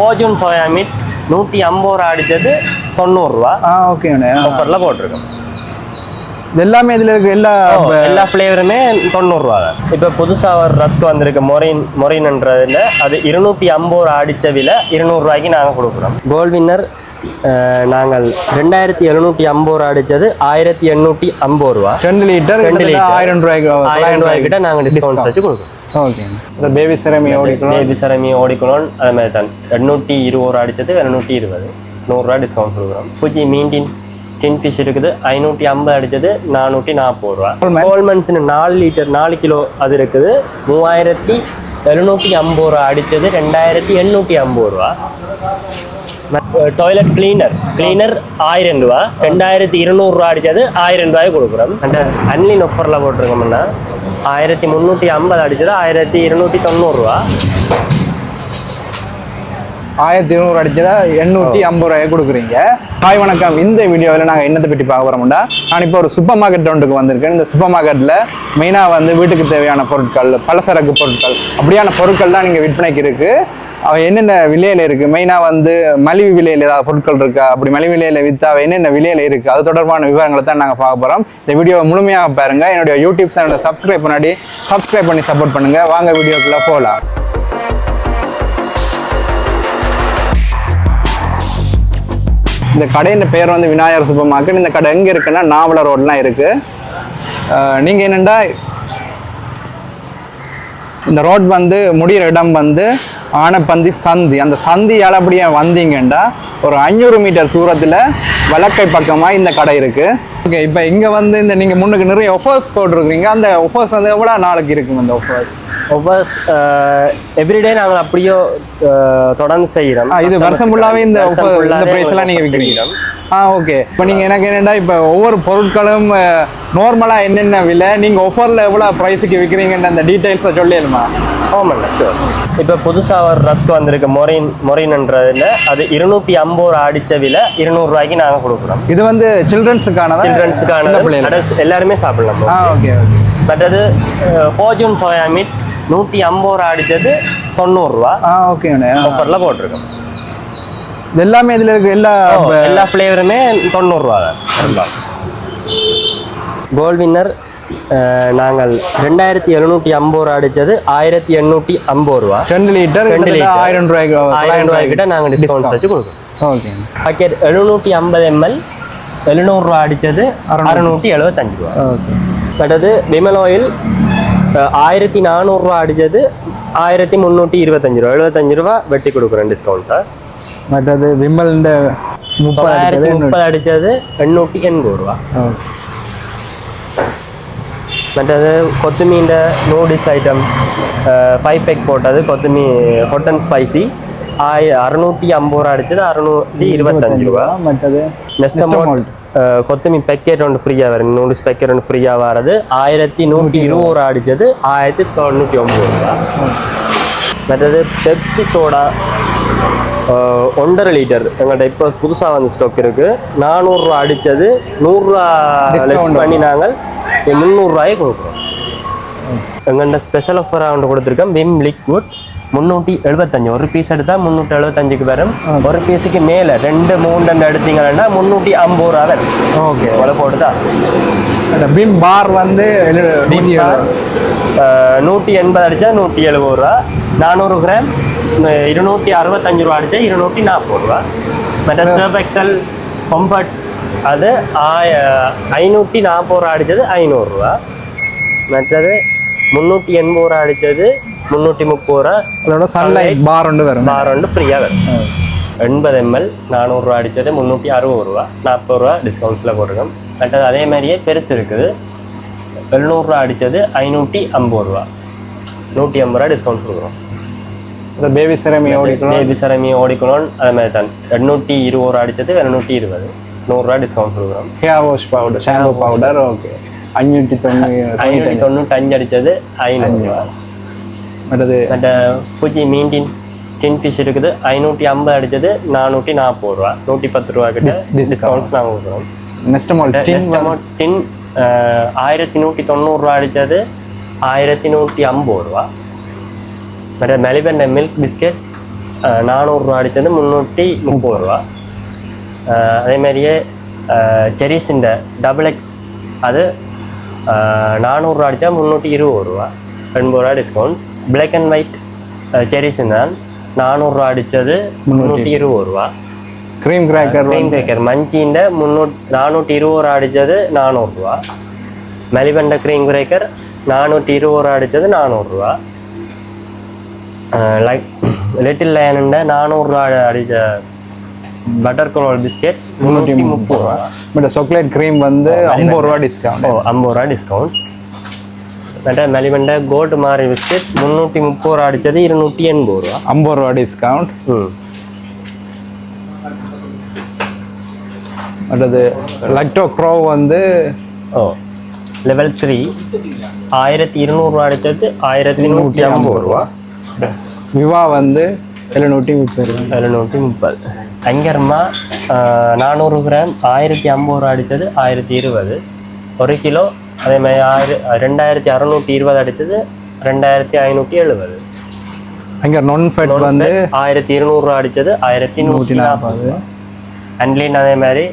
ஃபோர்ஜூன் soya meet நூற்றி ஐம்பது ரூபா அடித்தது தொண்ணூறுரூவா ஆ ஓகேண்ணே ஆஃபரில் போட்டிருக்கோம். எல்லாமே இதில் இருக்க எல்லா எல்லா ஃப்ளேவருமே தொண்ணூறுரூவா தான் இப்போ புதுசாக ஒரு ரஸ்க் வந்திருக்கு மொரின் மொரின்ன்றதுல அது இருநூற்றி ஐம்பது ரூபா அடித்த விலை இருநூறுவாய்க்கு நாங்கள் கொடுக்குறோம். கோல்ட் வின்னர் நாங்கள் ரெண்டாயிரத்தி எழுநூற்றி ஐம்பது ரூபா அடித்தது ஆயிரத்தி எண்ணூற்றி ஐம்பது ரூபா. ரெண்டு லிட்டர் ரெண்டு liter. ஆயிரம் ரூபாய்க்கு ஆயிரம் ரூபாய்க்கிட்ட நாங்கள் டிஸ்கவுண்ட்ஸ் வச்சு கொடுக்குறோம். ஓகே இந்த பேபி சிரமி ஓடிக்கணும் பேபி சரமி ஓடிக்கணும் அதே மாதிரி தான். எண்ணூற்றி இருபது ரூபா அடித்தது எழுநூற்றி இருபது. நூறுரூவா டிஸ்கவுண்ட் கொடுக்குறோம். பூச்சி மீன் டின் ஃபிஷ் இருக்குது ஐநூற்றி ஐம்பது அடித்தது நானூற்றி நாற்பது ரூபா. கோல்மன்ஸ்னு நாலு லிட்டர் நாலு கிலோ அது இருக்குது. மூவாயிரத்தி எழுநூற்றி ஐம்பது ரூபா அடித்தது ரெண்டாயிரத்தி எண்ணூற்றி ஐம்பது ரூபா. டாய்லெட் கிளீனர் கிளீனர் ஆயிரம் ரூபா ரெண்டாயிரத்தி இருநூறுவா அடிச்சது ஆயிரம் ரூபாய் கொடுக்குறோம் அந்த அன்லின் ஆஃபரில் போட்டிருக்கோம்னா ஆயிரத்தி முந்நூற்றி ஐம்பது அடிச்சது ஆயிரத்தி இருநூற்றி தொண்ணூறுரூவா ஆயிரத்தி இருநூறு அடிச்சதா எண்ணூற்றி ஐம்பது ரூபாய் கொடுக்குறீங்க ஹாய் வணக்கம் இந்த வீடியோவில் நாங்கள் என்னத்தை பற்றி பார்க்க போகிறோம்டா நான் இப்போ ஒரு சூப்பர் மார்க்கெட் ரவுண்டுக்கு வந்திருக்கேன் இந்த சூப்பர் மார்க்கெட்டில் மெயினாக வந்து வீட்டுக்கு தேவையான பொருட்கள் பலசரக்கு பொருட்கள் அப்படியான பொருட்கள் தான் நீங்கள் விற்பனைக்கு இருக்குது அவ என்னென்ன விலையில இருக்கு? மெயினாக வந்து மலிவு விலையில் ஏதாவது பொருட்கள் இருக்கா? அப்படி மலிவு விலையில வித்தா என்னென்ன விலையில இருக்கு? அது தொடர்பான விவரங்களை தான் நாங்கள் பார்க்க போகிறோம் இந்த வீடியோவை முழுமையாக பாருங்க. என்னுடைய யூடியூப் சேனலை சப்ஸ்கிரைப் பண்ணாடி சப்ஸ்கிரைப் பண்ணி சப்போர்ட் பண்ணுங்க. வாங்க வீடியோக்குள்ள போகலாம் இந்த கடையின் பேர் வந்து விநாயகர் சூப்பர் மார்க்கெட். இந்த கடை எங்கே இருக்குன்னா நாவல ரோட்லாம் இருக்குது நீங்கள் என்னென்னா இந்த ரோட் வந்து முடிகிற இடம் வந்து ஆனப்பந்தி சந்தி. அந்த சந்தியால் அப்படியே வந்தீங்கன்னா ஒரு அஞ்சூறு மீட்டர் தூரத்தில் வழக்கை பக்கமாக இந்த கடை இருக்குது ஓகே இப்போ இங்கே வந்து இந்த நீங்கள் முன்னுக்கு நிறைய ஒஃபர்ஸ் போட்டிருக்கிறீங்க. அந்த ஒஃபர்ஸ் வந்து எவ்வளோ நாளைக்கு இருக்குங்க அந்த ஒஃபர்ஸ் ஒவ்வொரு எவ்ரிடே நாங்கள் அப்படியோ தொடர்ந்து செய்கிறோம். இது வருஷம் ஃபுல்லாவே இந்த இந்த எல்லாம் நீங்க. செய்கிறோம். ஆ ஓகே இப்போ நீங்கள் எனக்கு என்னென்னா இப்போ ஒவ்வொரு பொருட்களும் நார்மலாக என்னென்ன விலை நீங்கள் ஒஃபரில் எவ்வளோ ப்ரைஸுக்கு விற்கிறீங்கன்ற அந்த டீட்டெயில்ஸை சொல்லிடுமா ஆமாண்ணா ஷூர் இப்போ புதுசாக ஒரு ரஸ்க் வந்திருக்கு மொரின் மொரின்ன்றதுல அது இருநூற்றி ஐம்பது ரூபா அடித்த விலை இருநூறுவாய்க்கு நாங்கள் கொடுக்குறோம். இது வந்து சில்ட்ரன்ஸுக்கான பிள்ளைகள் அடல்ட்ஸ் எல்லாருமே சாப்பிடலாம் ஓகே ஓகே பட் அது ஃபோர்ஜூன் சோயா மீட் நூற்றி ஐம்பது ரூபா அடித்தது தொண்ணூறுரூவா ஆ ஓகேண்ணே ஆஃபரில் போட்டிருக்கோம். எல்லாமே இதில் இருக்க எல்லா எல்லா ஃப்ளேவருமே தொண்ணூறுரூவா தான். கோல்ட் வின்னர் நாங்கள் ரெண்டாயிரத்தி எழுநூற்றி ஐம்பது ரூபா அடித்தது ஆயிரத்தி எண்ணூற்றி ஐம்பது ரூபா. ரெண்டு லிட்டர் ரெண்டு liter. ஆயிரம் ரூபாய்க்கு ஆயிரம் ரூபாய்க்கிட்ட நாங்கள் டிஸ்கவுண்ட்ஸ் வச்சு கொடுக்குறோம். ஓகே பாக்கெட் எழுநூற்றி ஐம்பது எம்எல் எழுநூறுரூவா அடித்தது அறுநூற்றி எழுபத்தஞ்சு ரூபா. ஓகே பட் அது விமல் ஆயில் ஆயிரத்தி நானூறுரூவா அடித்தது ஆயிரத்தி முந்நூற்றி இருபத்தஞ்சு ரூபா எழுபத்தஞ்சு ரூபா வெட்டி கொடுக்குறேன் டிஸ்கவுண்ட் சார் மற்றது விமல்ன்ற முப்பது தொள்ளாயிரத்தி அடிச்சது முப்பது அடித்தது எண்ணூற்றி எண்பது ரூபா மற்றது கொத்துமீண்ட நூடில்ஸ் ஐட்டம் ஃபைவ் பேக் போட்டது கொத்துமீ ஹொட் அண்ட் ஸ்பைசி ஆய அறுநூற்றி ஐம்பது ரூபா அடிச்சது அறுநூற்றி இருபத்தஞ்சு ரூபா மற்றது நெக்ஸ்ட் அமௌண்ட் கொத்தமி பேக்கெட் ஒன்று ஃப்ரீயாக வரும் நூடுல்ஸ் பேக்கெட் ஒன்று ஃப்ரீயாக வரது ஆயிரத்தி நூற்றி இருபது ரூபா அடித்தது ஆயிரத்தி தொண்ணூற்றி ஒம்பது ரூபா மற்றது பெப்சி சோடா ஒன்றரை லிட்டர் எங்கள்கிட்ட இப்போ புதுசாக வந்து ஸ்டாக் இருக்குது நானூறுரூவா அடித்தது நூறுரூவா லெஸ் பண்ணி நாங்கள் முந்நூறுரூவாயே கொடுக்குறோம் எங்கள்கிட்ட ஸ்பெஷல் ஆஃபராக ஒன்று கொடுத்துருக்கோம் விம் லிக்வுட் முந்நூற்றி எழுபத்தஞ்சு. ஒரு பீஸ் எடுத்தால் முந்நூற்றி எழுபத்தஞ்சுக்கு வரும். ஒரு பீஸுக்கு மேலே ரெண்டு ரெண்டு எடுத்தீங்கன்னா முந்நூற்றி ஐம்பது ரூபா வரும். ஓகே. இவ்வளோ போட்டுதா அந்த பிம் பார் வந்து நூற்றி எண்பது அடித்தா நூற்றி எழுபது ரூபா. நானூறு கிராம் இருநூற்றி அறுபத்தஞ்சு ரூபா அடித்தா இருநூற்றி நாற்பது ரூபா. மற்ற சர்ப் எக்ஸல் கம்ஃபர்ட் அது ஆய ஐநூற்றி நாற்பது ரூபா அடித்தது ஐநூறுரூவா மற்றது முந்நூற்றி எண்பது ரூபா அடித்தது முந்நூற்றி முப்பது ரூபா. அதோட சன்லைட் பார் ஒன்று வரும். பார் வந்து ஃப்ரீயாக வரும். எண்பது எம்எல் நானூறுரூவா அடித்தது முந்நூற்றி அறுபது ரூபா. நாற்பது ரூபா டிஸ்கவுண்ட்ஸில் போட்டிருக்கோம். மற்றது அதே மாதிரியே பெருசு இருக்குது. எழுநூறுரூவா அடித்தது ஐநூற்றி ஐம்பது ரூபா. நூற்றி ஐம்பது ரூபா டிஸ்கவுண்ட் கொடுக்குறோம். இந்த பேபி சிரமி ஓடிக்கணும். பேபி சரமி ஓடிக்கணும் அதே மாதிரி தான். எண்ணூற்றி இருபது ரூபா அடித்தது எழுநூற்றி இருபது. நூறுரூவா டிஸ்கவுண்ட் கொடுக்குறோம். Hair wash powder shampoo powder okay அஞ்சூற்றி தொண்ணூறு ஐநூற்றி தொண்ணூற்றஞ்சு அடித்தது ஐநூறுரூவா மற்றது மற்ற பூச்சி மீன் டின் ஃபிஷ் இருக்குது ஐநூற்றி ஐம்பது அடித்தது நானூற்றி நாற்பது ரூபா. நூற்றி பத்து ரூபா கிட்ட. டிஸ்கவுண்ட்ஸ் நாங்கள் கொடுக்குறோம். நெக்ஸ்ட் மால் டின் ஆயிரத்தி நூற்றி தொண்ணூறுரூவா அடித்தது ஆயிரத்தி நூற்றி ஐம்பது ரூபா. மற்ற மெலிபெண்ட மில்க் பிஸ்கெட் நானூறுரூவா அடித்தது முந்நூற்றி முப்பது ரூபா. அஹ், அதே மாதிரியே செரிஸிண்ட டபுள் எக்ஸ் அது நானூறுரூவா அடித்தா முந்நூற்றி இருபது ரூபா. எண்பது ரூபா டிஸ்கவுண்ட்ஸ் பிளாக் அண்ட் ஒயிட் செரிஸின் தான். நானூறுரூவா அடித்தது முந்நூற்றி இருபது ரூபா. க்ரீம் கிராக்கர் க்ரீம் பேக்கர் மஞ்சிண்ட முந்நூட் நானூற்றி இருபது ரூபா அடித்தது நானூறுரூவா. மெலிபண்ட க்ரீம் பிரேக்கர் நானூற்றி இருபது ரூபா அடித்தது நானூறுரூவா. லைக் லிட்டில் லைனுண்ட நானூறுரூவா அடித்த பட்டர் கரோல் பிஸ்கெட் முந்நூற்றி முப்பது ரூபா. பட் சாக்லேட் க்ரீம் வந்து ஐம்பது ரூபா டிஸ்கவுண்ட் ஓ ஐம்பது ரூபா டிஸ்கவுண்ட் மற்ற மெலிபண்ட கோல்டு மாரி பிஸ்கெட் முந்நூற்றி முப்பது ரூபா அடித்தது இருநூற்றி எண்பது ரூபா. ஐம்பது ரூபா டிஸ்கவுண்ட் ம். அடுத்தது லக்டோ க்ரோ வந்து ஓ லெவல் த்ரீ ஆயிரத்தி இருநூறுவா அடித்தது ஆயிரத்தி நூற்றி ஐம்பது ரூபா. விவா வந்து எழுநூற்றி முப்பது ரூபா. எழுநூற்றி முப்பது. அங்கர்மா நானூறு கிராம் ஆயிரத்தி ஐம்பது ரூபா அடித்தது ஆயிரத்தி இருபது. ஒரு கிலோ அதே மாதிரி ஆயிர ரெண்டாயிரத்தி அறநூற்றி இருபது அடித்தது ரெண்டாயிரத்தி ஐநூற்றி எழுபது. அங்கே நொன் ஃபெட் வந்து ஆயிரத்தி இருநூறுவா அடித்தது ஆயிரத்தி நூற்றி நாற்பது. அன்லின் அதே மாதிரி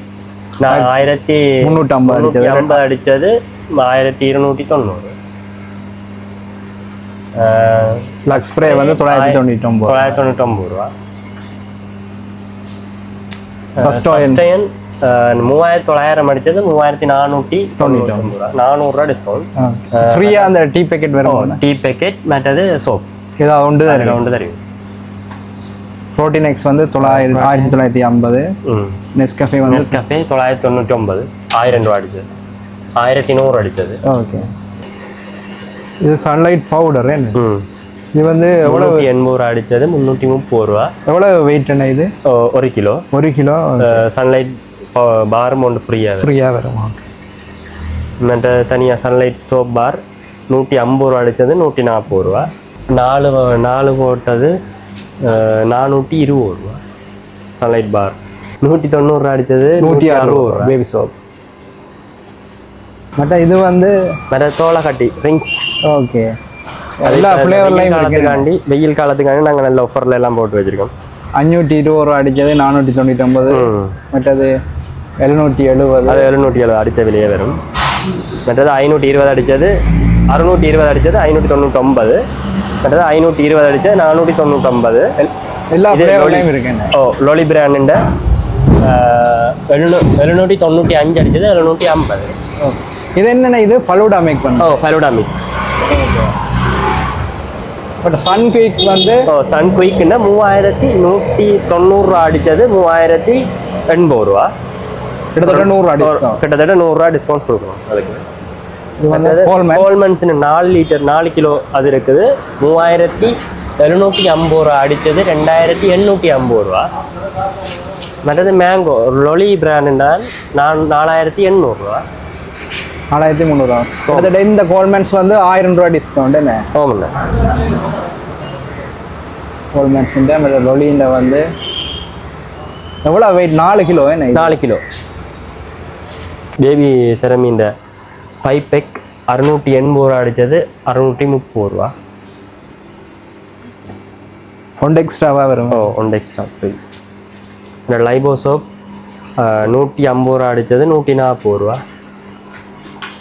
நான் ஆயிரத்தி முந்நூற்றி ஐம்பது அடித்தது ஆயிரத்தி இருநூற்றி தொண்ணூறு. லக்ஸ் ஸ்ப்ரே வந்து தொள்ளாயிரத்தி தொண்ணூற்றி ஒம்பது தொள்ளாயிரத்தி தொண்ணூற்றி ஒம்பது ரூபா. சஸ்டோயன் சஸ்டைன் மூவாயிரத்தி தொள்ளாயிரம் அடித்தது மூவாயிரத்தி நானூற்றி தொண்ணூற்றி ஒம்பது ரூபா. நானூறுரூவா டிஸ்கவுண்ட் ஃப்ரீயாக அந்த டீ பேக்கெட் வரும் டீ பேக்கெட் மற்றது சோப் ஏதாவது உண்டு அதில் ஒன்று தருவீங்க. ப்ரோட்டீன் எக்ஸ் வந்து தொள்ளாயிரத்தி ஆயிரத்தி தொள்ளாயிரத்தி ஐம்பது. நெஸ்கஃபே வந்து நெஸ்கஃபே தொள்ளாயிரத்தி தொண்ணூற்றி ஒம்பது ஆயிரம் ரூபா அடித்தது ஆயிரத்தி நூறு அடித்தது ஓகே இது சன்லைட் பவுடர் என்ன இது வந்து எவ்வளோ எண்பது ரூபா அடித்தது முந்நூற்றி முப்பது ரூபா. எவ்வளோ வெயிட் என்ன இது? ஒரு கிலோ. ஒரு கிலோ சன்லைட் பாரும் ஒன்று ஃப்ரீயாக ஃப்ரீயாக வரும். மற்ற தனியாக சன்லைட் சோப் பார் நூற்றி ஐம்பது ரூபா அடித்தது நூற்றி நாற்பது ரூபா. நாலு நாலு போட்டது நானூற்றி இருபது ரூபா. சன்லைட் பார் நூற்றி தொண்ணூறுரூவா அடித்தது நூற்றி அறுபது அறுபது ரூபா. பேபி சோப் மற்ற இது வந்து மற்ற தோலை கட்டி ரிங்ஸ் ஓகே எல்லா ஃப்ளேவர்லையும் இருக்கு காலத்துக்காண்டி வெயில் காலத்துக்காண்டி நாங்கள் நல்ல ஆஃபரில் எல்லாம் போட்டு வச்சுருக்கோம். அஞ்சூற்றி இருபது ரூபா அடித்தது நானூற்றி தொண்ணூற்றி ஒன்பது மற்றது எழுநூற்றி எழுபது. அது எழுநூற்றி எழுபது அடித்த விலையே வரும். மற்றது ஐநூற்றி இருபது அடித்தது அறுநூற்றி இருபது அடித்தது ஐநூற்றி தொண்ணூற்றொம்பது மற்றது ஐநூற்றி இருபது அடித்தது நானூற்றி தொண்ணூற்றொம்பது எல்- எல்லா ஃப்ளேவர்லையும் இருக்குங்க. ஓ லோலி பிராண்டுண்ட எழுநூ எழுநூற்றி தொண்ணூற்றி அஞ்சு அடித்தது எழுநூற்றி ஐம்பது. இது என்னென்ன? இது ஃபலூடா மேக் பண்ண? ஓ falooda mix but Sun Quick வந்து ஓ சன் குயிக்குன்னா மூவாயிரத்தி நூற்றி தொண்ணூறுரூவா அடித்தது மூவாயிரத்தி எண்பது ரூபா. கிட்டத்தட்ட நூறு அடி கிட்டத்தட்ட நூறுரூவா டிஸ்கவுண்ட்ஸ் கொடுக்கணும் அதுக்கு. கோல்மன்ஸ்னு நாலு லிட்டர் நாலு கிலோ அது இருக்குது. மூவாயிரத்தி எழுநூற்றி ஐம்பது ரூபா அடித்தது ரெண்டாயிரத்தி எண்ணூற்றி ஐம்பது ரூபா. மற்றது மேங்கோ லொலி பிராண்டுனால் நான் நாலாயிரத்தி எண்ணூறுரூவா நாலாயிரத்தி முந்நூறுவா கிட்டத்தட்ட இந்த கோல்மேன்ஸ் வந்து ஆயிரம் ரூபா டிஸ்கவுண்ட் என்ன? ஓமண்ணா கோல்மேன்ஸுன்ற அந்த லொலியில் வந்து எவ்வளோ வெயிட் நாலு கிலோ என்ன? நாலு கிலோ. பேபி செரமீண்ட ஃபைவ் பெக் அறுநூற்றி எண்பது ரூபா அடித்தது அறுநூற்றி முப்பது ரூபா. ஒன்று எக்ஸ்ட்ராவாக வரும். ஓ ஒன் எக்ஸ்ட்ரா ஃப்ரீ இந்த லைபோ சோப் நூற்றி ஐம்பது ரூபா அடித்தது நூற்றி நாற்பது ரூபா.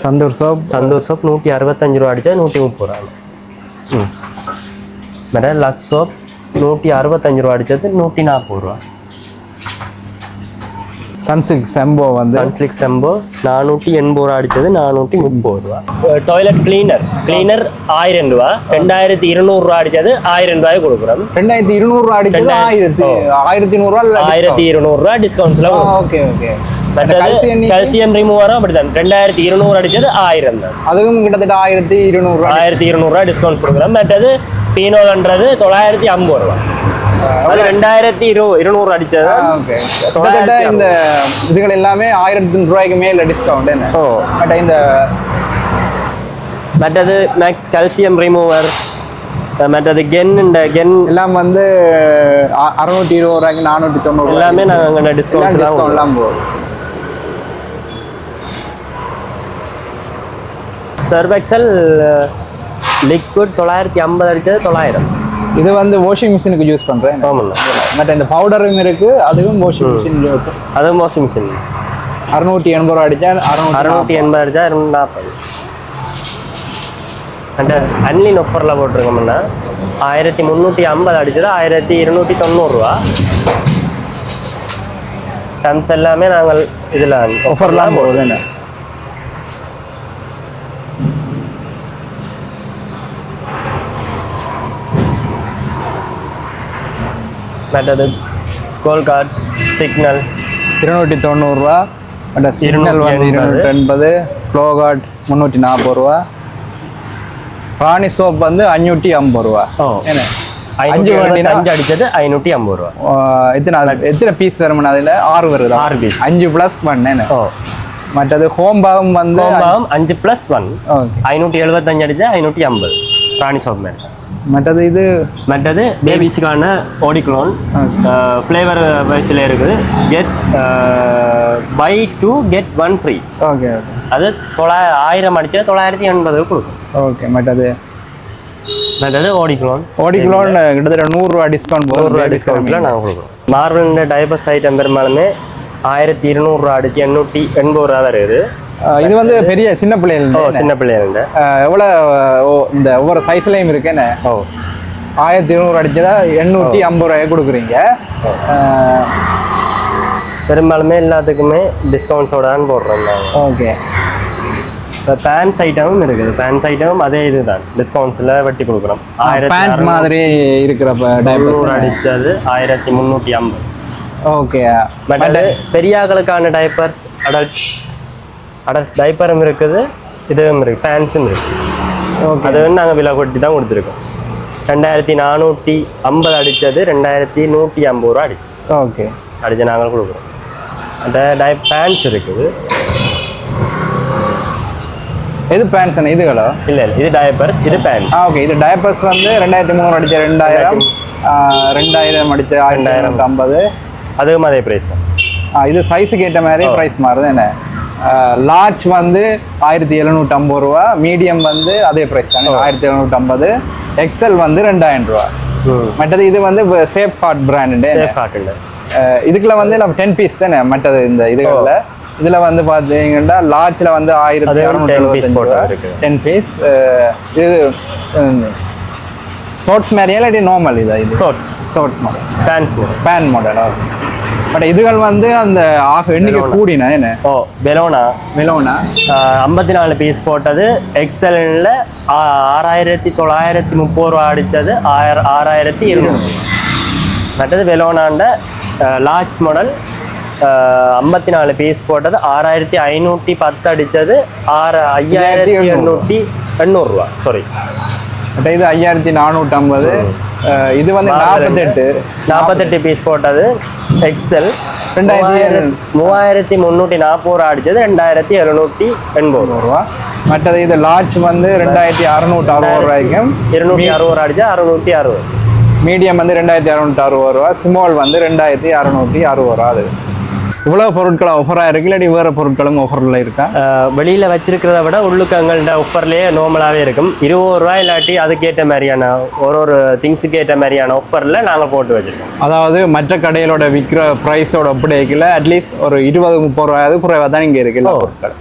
சந்தூர் சோப். சந்தூர் சோப் நூற்றி அறுபத்தஞ்சு ரூபா அடித்தது நூற்றி முப்பது ரூபா. ம். மேடம் லக்ஸ் சோப் நூற்றி அறுபத்தஞ்சு ரூபா அடித்தது நூற்றி நாற்பது ரூபா. சன்சில்க் செம்போ வந்து சன்ஸ்லிக் செம்போ நானூற்றி எண்பது ரூபா அடித்தது நானூற்றி முப்பது ரூபா. டாய்லெட் கிளீனர் கிளீனர் ஆயிரம் ரூபா. ரெண்டாயிரத்தி இருநூறுவா அடித்தது ஆயிரம் ரூபாய் கொடுக்குறோம். ரெண்டாயிரத்தி இருநூறுவா அடிச்சது ஆயிரத்தி ஆயிரத்தி நூறுரூவா ஆயிரத்தி இருநூறுவா டிஸ்கவுண்ட்ஸில் ஓகே ஓகே கல்சியம் ரிமூவரும் அப்படிதான் ரெண்டாயிரத்தி இருநூறு அடிச்சது ஆயிரம் தான். அதுவும் கிட்டத்தட்ட ஆயிரத்தி இருநூறுவா ஆயிரத்தி இருநூறுவா டிஸ்கவுண்ட்ஸ் கொடுக்குறோம். மற்றது பீனோல்ன்றது தொள்ளாயிரத்தி ஐம்பது ரூபா. அது ரெண்டாயிரத்தி இரு இருநூறு அடிச்சது. ஓகே கிட்டத்தட்ட இந்த இதுகள் எல்லாமே ஆயிரத்தி ரூபாய்க்கு மேல டிஸ்கவுண்ட் என்ன? ஓ. பட் இந்த மற்றது மேக்ஸ் கல்சியம் ரிமூவர் மற்றது கென் இந்த கென் எல்லாம் வந்து அ- அறுநூத்தி இருபது ரூபாய்க்கு நானூற்றி தொண்ணூறு எல்லாமே நாங்கள் டிஸ்கவுண்ட் எல்லாம் போகுது சர்வெக்சல் லிக்விட் தொள்ளாயிரத்தி ஐம்பது அடிச்சது தொள்ளாயிரம். இது வந்து வாஷிங் மிஷினுக்கு யூஸ் பண்ணுறேன் ஆமாண்ணா. மற்ற இந்த பவுடரும் இருக்கு அதுவும் வாஷிங் மிஷின் அதுவும் வாஷிங் மிஷின் அறுநூற்றி எண்பது ரூபா அடிச்சா அறுநூற்றி எண்பது அடிச்சா இரநூத்தி நாற்பது அந்த அன்லின் ஆஃபரில் போட்டிருக்கோம்னா ஆயிரத்தி முந்நூற்றி ஐம்பது அடிச்சது ஆயிரத்தி இருநூற்றி தொண்ணூறுரூவா டம்ஸ் எல்லாமே நாங்கள் இதில் ஆஃபர்லாம் போகுது மற்றது கோல்காட் சிக்னல் இருநூற்றி தொண்ணூறுரூவா மற்ற சிக்னல் வந்து இருநூற்றி எண்பது. ஃப்ளோகாட் முந்நூற்றி நாற்பது ரூபா. ராணி சோப் வந்து அஞ்சூற்றி ஐம்பது ரூபா. என்ன? அஞ்சு அஞ்சு வண்டினா அஞ்சு அடிச்சது ஐநூற்றி ஐம்பது ரூபா. எத்தனை எத்தனை பீஸ் வரும்னா அதில்? ஆறு வருது? ஆறு piece. அஞ்சு ப்ளஸ் ஒன் என்ன? ஓ. மற்றது ஹோம்பாவும் வந்து கோம்பாவும் அஞ்சு ப்ளஸ் ஒன் ஐநூற்றி எழுபத்தஞ்சு அடிச்சா ஐநூற்றி ஐம்பது. ராணி சோப் மேலே. மற்றது இது மற்றது பேபிஸுக்கான ஓடிக்ளோன் ஃப்ளேவர் வைஸில் இருக்குது. Get buy two get one free okay okay. அது தொள்ளாய ஆயிரம் அடிச்சா தொள்ளாயிரத்தி எண்பது கொடுக்கும். ஓகே மற்றது? மற்றது ஓடிக்ளோன் ஓடிக்குலோன் கிட்டத்தட்ட நூறுரூவா டிஸ்கவுண்ட் நூறுரூவா டிஸ்கவுண்ட்ஸில் நாங்கள் கொடுக்குறோம். மார்வலின் டைபஸ் ஐட்டம் பெரும்பாலுமே ஆயிரத்தி இருநூறுவா அடிச்சு எண்ணூற்றி எண்பது ரூபா தான் இருக்குது. இது வந்து பெரிய சின்ன பிள்ளைகள் சின்ன பிள்ளைங்க எவ்வளோ இந்த ஒவ்வொரு சைஸ்லையும் இருக்கேன்னு ஓ. ஆயிரத்தி இருநூறு அடிச்சதா எண்ணூற்றி ஐம்பது ரூபாய் கொடுக்குறீங்க. பெரும்பாலுமே எல்லாத்துக்குமே டிஸ்கவுண்ட்ஸோட தான் போடுறோம் ஓகே. இப்போ பேண்ட்ஸ் ஐட்டமும் இருக்குது. பேண்ட்ஸ் ஐட்டமும் அதே இதுதான். டிஸ்கவுண்ட்ஸில் வெட்டி கொடுக்குறோம். பேண்ட் மாதிரி இருக்கிற டைப்பர்ஸ் அறுநூறு அடிச்சது ஆயிரத்தி முந்நூற்றி ஐம்பது. ஓகே. பெரியாக்களுக்கான டைப்பர்ஸ் அடல்ட் அடல்ட் டைப்பரும் இருக்குது இதுவும் இருக்குது பேண்ட்ஸும் இருக்குது ஓகே அது வந்து நாங்கள் விலை கொட்டி தான் கொடுத்துருக்கோம். ரெண்டாயிரத்தி நானூற்றி ஐம்பது அடித்தது ரெண்டாயிரத்தி நூற்றி ஐம்பது ரூபா அடிச்சு. ஓகே அடித்து நாங்கள் கொடுக்குறோம். அந்த டை பேண்ட்ஸ் இருக்குது. எது பேண்ட்ஸ் என்ன இதுகளோ? இல்லை இல்லை இது டைப்பர்ஸ் இது பேண்ட் ஆ ஓகே இது டைப்பர்ஸ் வந்து ரெண்டாயிரத்தி முந்நூறு அடிச்ச ரெண்டாயிரம் ரெண்டாயிரம் அடிச்ச ஆயிரத்தி ஐம்பது. அதுவும் அதே ப்ரைஸ் தான். இது சைஸுக்கு ஏற்ற மாதிரி ப்ரைஸ் மாறுது என்ன? லார்ஜ் வந்து ஆயிரத்தி எழுநூற்றி ஐம்பது ரூபா மீடியம் வந்து அதே ப்ரைஸ் தானே ஆயிரத்தி எழுநூற்றி ஐம்பது. எக்ஸல் வந்து ரெண்டாயிரம் ரூபா. மற்றது இது வந்து சேஃப் கார்ட் பிராண்டு இதுக்குள்ள வந்து நம்ம டென் பீஸ் தானே மற்றது இந்த இதுகளில். இதில் வந்து பார்த்தீங்கன்னா லார்ஜில் வந்து ஆயிரத்தி அதுவும் அறுநூற்றி 10 piece எழுபத்தஞ்சு ரூபா. டென் பீஸ் இது ஷார்ட்ஸ் மாதிரியா இல்லாட்டி நார்மல் இதா இது? ஷார்ட்ஸ் ஷார்ட்ஸ் மாடல் பேண்ட்ஸ் மாதிரி பேன் மாடல் பட் இதுகள் வந்து அந்த ஆக எண்ணிக்கை கூடினா என்ன? ஓ பெலோனா மெலோனா ஐம்பத்தி நாலு பீஸ் போட்டது. எக்ஸலில் ஆறாயிரத்தி தொள்ளாயிரத்தி முப்பது ரூபா அடித்தது ஆயிர ஆறாயிரத்தி இருநூறு மற்றது வெலோனாண்ட லார்ஜ் மாடல் ஐம்பத்தி நாலு பீஸ் போட்டது. ஆறாயிரத்தி ஐநூற்றி பத்து அடித்தது ஆறு ஐயாயிரத்தி எண்ணூற்றி எண்ணூறுரூவா சாரி பட் இது ஐயாயிரத்தி நானூற்றி ஐம்பது இது வந்து நாற்பத்தெட்டு. நாற்பத்தெட்டு பீஸ் போட்டது. எக்ஸல் ரெண்டாயிரத்தி மூவாயிரத்தி முந்நூற்றி நாற்பது ரூபா அடித்தது ரெண்டாயிரத்தி எழுநூற்றி எண்பது. ரூபா மற்றது இது லார்ஜ் வந்து ரெண்டாயிரத்தி அறுநூற்றி அறுபது ரூபாய்க்கும் இருநூற்றி அறுபது ரூபா அடித்தா அறுநூற்றி அறுபது. மீடியம் வந்து ரெண்டாயிரத்தி அறுநூற்றி அறுபது ரூபா. ஸ்மால் வந்து ரெண்டாயிரத்தி அறுநூற்றி அறுபது ரூபா அது. இவ்வளோ பொருட்கள் ஆஃபராக இருக்கு? இல்லாட்டி வேறு பொருட்களும் ஆஃபரில் இருக்கா? வெளியில் வச்சிருக்கிறத விட உள்ளுக்கு எங்கள்கிட்ட ஆஃபர்லேயே நார்மலாகவே இருக்கும். இருபது ரூபா இல்லாட்டி அதுக்கேற்ற மாதிரியான ஒரு ஒரு திங்ஸுக்கு ஏற்ற மாதிரியான ஆஃபரில் நாங்கள் போட்டு வச்சுருக்கோம். அதாவது மற்ற கடைகளோட விற்கிற ப்ரைஸோட ஒப்படைக்கல அட்லீஸ்ட் ஒரு இருபது முப்பது ரூபாயாவது குறைவாக தான் இங்கே இருக்கு எல்லா பொருட்கள்